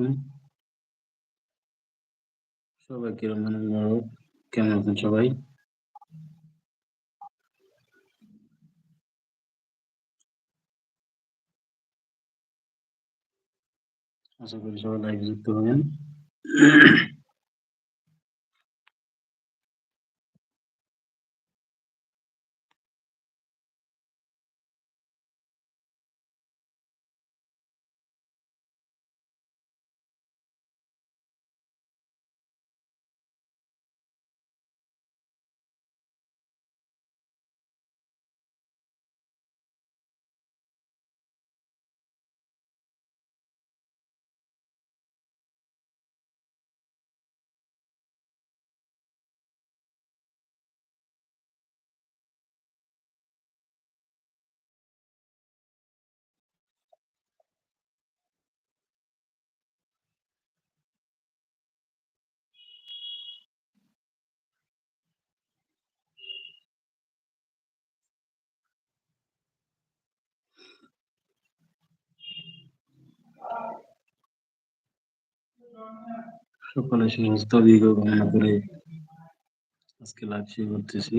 আলাইকুম সবাইকে মোবারক। কেমন আছেন সবাই? আশা করি সবাই লাইভ যুক্ত হবেন। সকলে সমস্ত কামনা করে আজকে লাইভ শুরু করতেছি।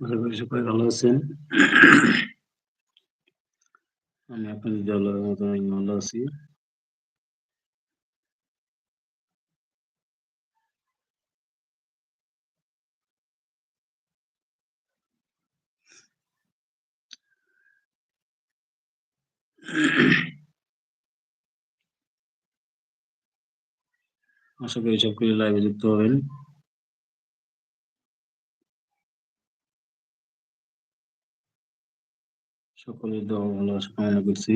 আশা করি সবাই ভালো আছেন। আমি আপনাদের দেওয়ালের মতো ভালো আছি। আশা করি সকলে লাইভে যুক্ত হবেন। সকলের দোয়া ভালো কামনা করছি।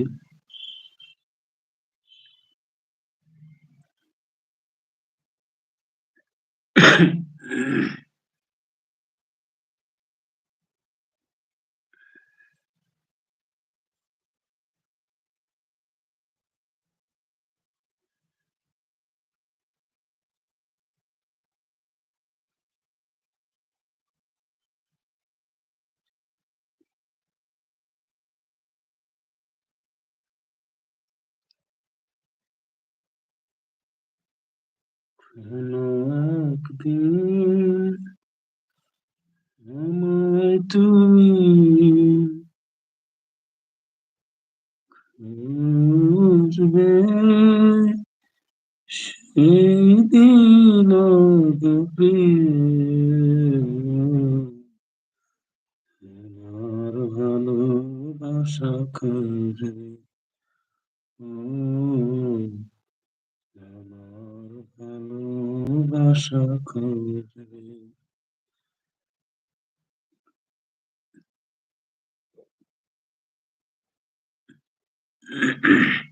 কোনো তুমি খুঁজবে সেদিন আমার ভালোবাসা করবে আমার başa kaldırır. Thank you.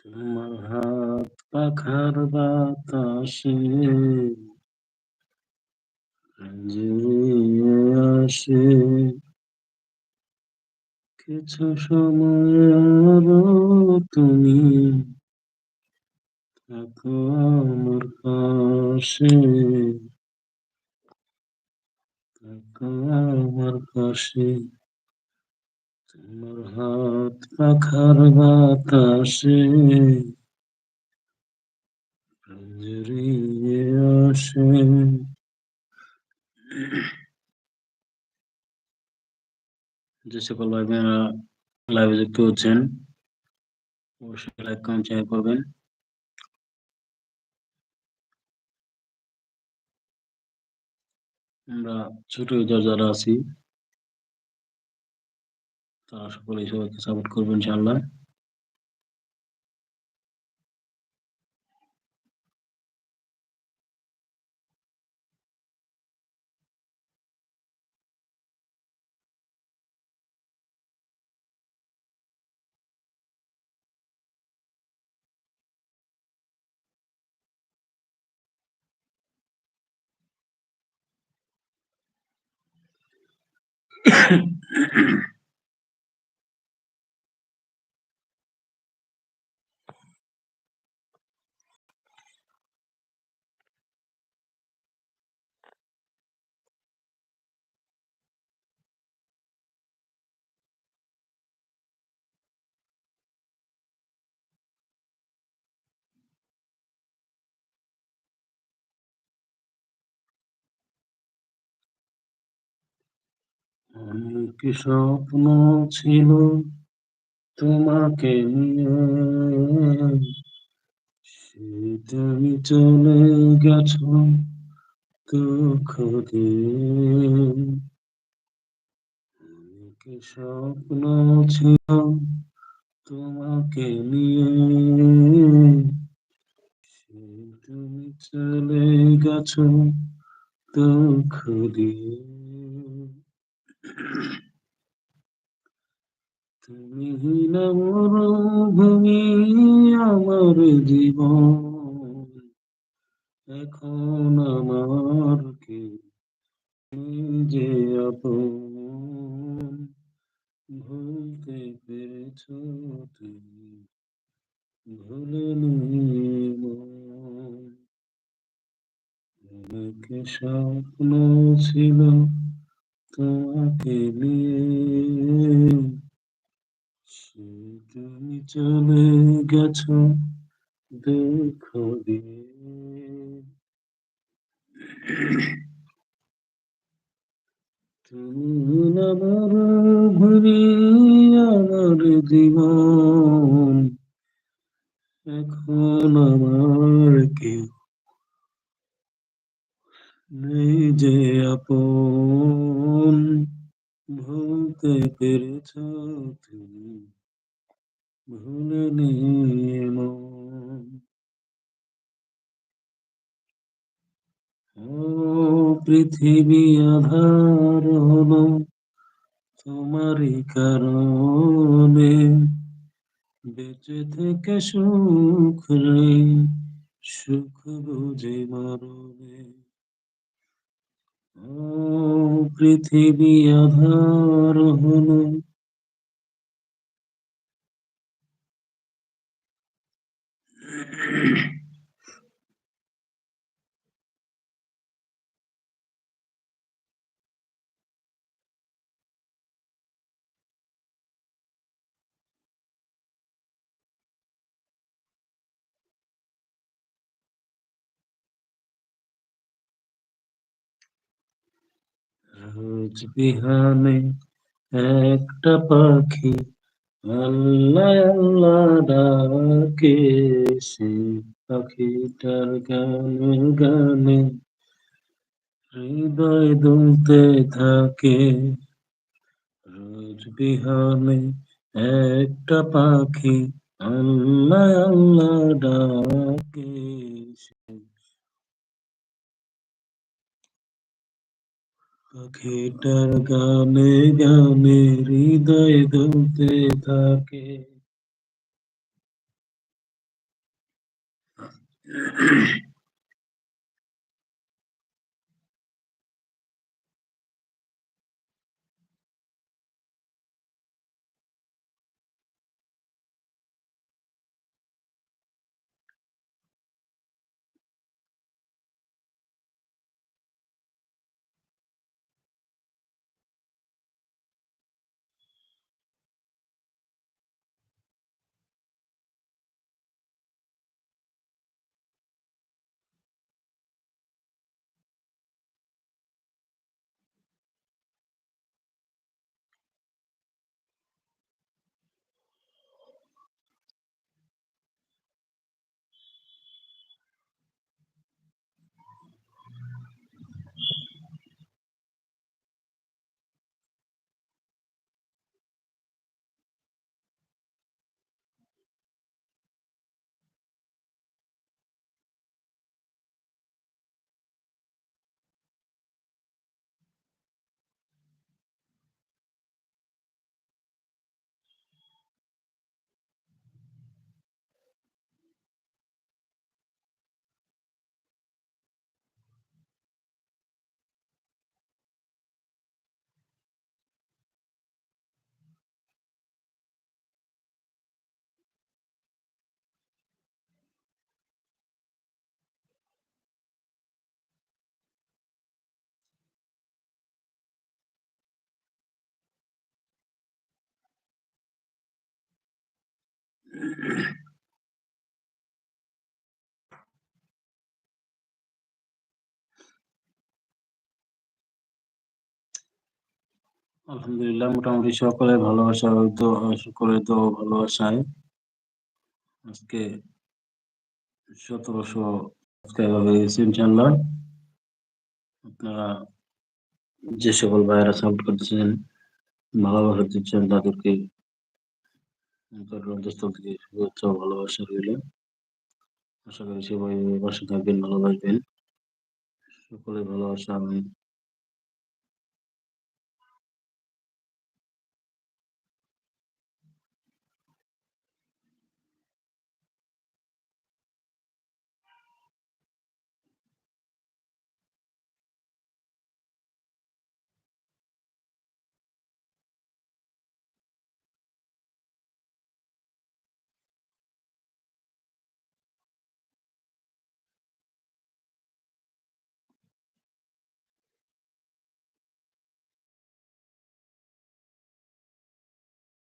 তোমার হাত পাখার বাতাসে আসে কিছু সময় আরও তুমি থাকো আমার পাশে থাকো আমার পাশে হাত পাখার বাতাসে জুড়িয়ে আসে। যে সকল ভাই বোনেরা লাইভে যুক্ত হচ্ছেন, অবশ্যই লাইক কমেন্ট শেয়ার করবেন। আমরা ছোট যারা আছি। তারা সকলেই সবাইকে সাপোর্ট করবেন ইনশাআল্লাহ। স্বপ্ন ছিল তোমাকে নিয়ে? সে তুমি চলে গেছো দুঃখ দিয়ে। স্বপ্ন ছিল তোমাকে নিয়ে? সে তুমি চলে গেছো দুঃখ দিয়ে। তুমি না মরুভূমি আমার জীবন। এখন আমার কে যে আপন? ভুলতে পেরেছ তুমি ভুলনি অনেক স্বপ্ন ছিল তোমাকে নিয়ে সে তুমি চলে গেছো, দুঃখ দিয়ে তুমি আমার ঘুরি, আমার জীবন, এখন আমার কেউ নেই যে আপন ভুলতে পেরেছ তুমি, ভুলে পৃথিবী আধার হলো তোমারই কারণে। বেঁচে থেকে সুখ রে সুখ বুঝে মরণে। ও পৃথিবী আধার হলো। রোজ বিহানে একটা পাখি, আল্লাহ আল্লাহ ডাকে। সে পাখিটার গানে গানে হৃদয় দুলতে থাকে। রোজ বিহানে একটা পাখি, আল্লাহ আল্লাহ ডাকে। ঘেটার গানে গানে হৃদয় দুলতে থাকে আলহামদুলিল্লাহ, মোটামুটি সকলে ভালোবাসা হয়তো সকলে তো ভালোবাসায় আজকে সতেরোশো হয়ে গেছে ইনশাল্লাহ আপনারা যে সকল ভাইয়েরা সাপোর্ট করতেছেন ভালোবাসা দিচ্ছেন তাদেরকে থেকে শুভেচ্ছা ভালোবাসা রইল। আশা করি সবাই পাশে থাকবেন ভালোবাসবেন সকলে ভালোবাসা আমি